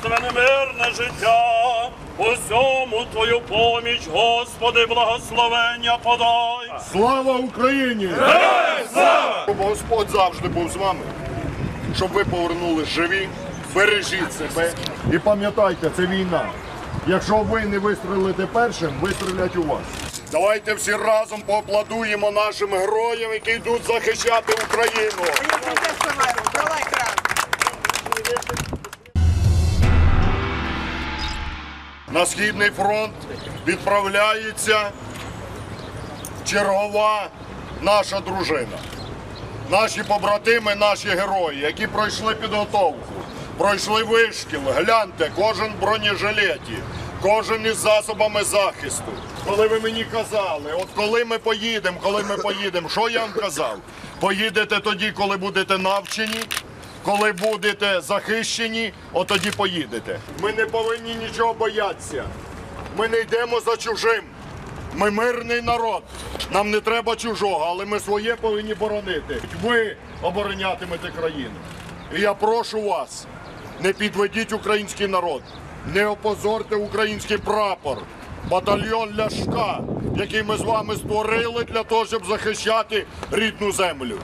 Ствене мирне життя, усьому твою поміч, Господи, благословення подай. Слава Україні! Слава! Щоб Господь завжди був з вами, щоб ви повернули живі, бережіть себе і пам'ятайте, це війна. Якщо ви не вистрелите першим, вистрілять у вас. Давайте всі разом поаплодуємо нашим героям, які йдуть захищати Україну. На східний фронт відправляється чергова наша дружина. Наші побратими, наші герої, які пройшли підготовку, пройшли вишкіл. Гляньте, кожен в бронежилеті, кожен із засобами захисту. Коли ви мені казали, от коли ми поїдемо, коли ми поїдемо, що я вам казав? Поїдете тоді, коли будете навчені, коли будете захищені, от тоді поїдете. Ми не повинні нічого боятися. Ми не йдемо за чужим. Ми мирний народ. Нам не треба чужого, але ми своє повинні боронити. Ви оборонятимете країну. І я прошу вас, не підведіть український народ, не опозорте український прапор, батальйон Ляшка, який ми з вами створили для того, щоб захищати рідну землю.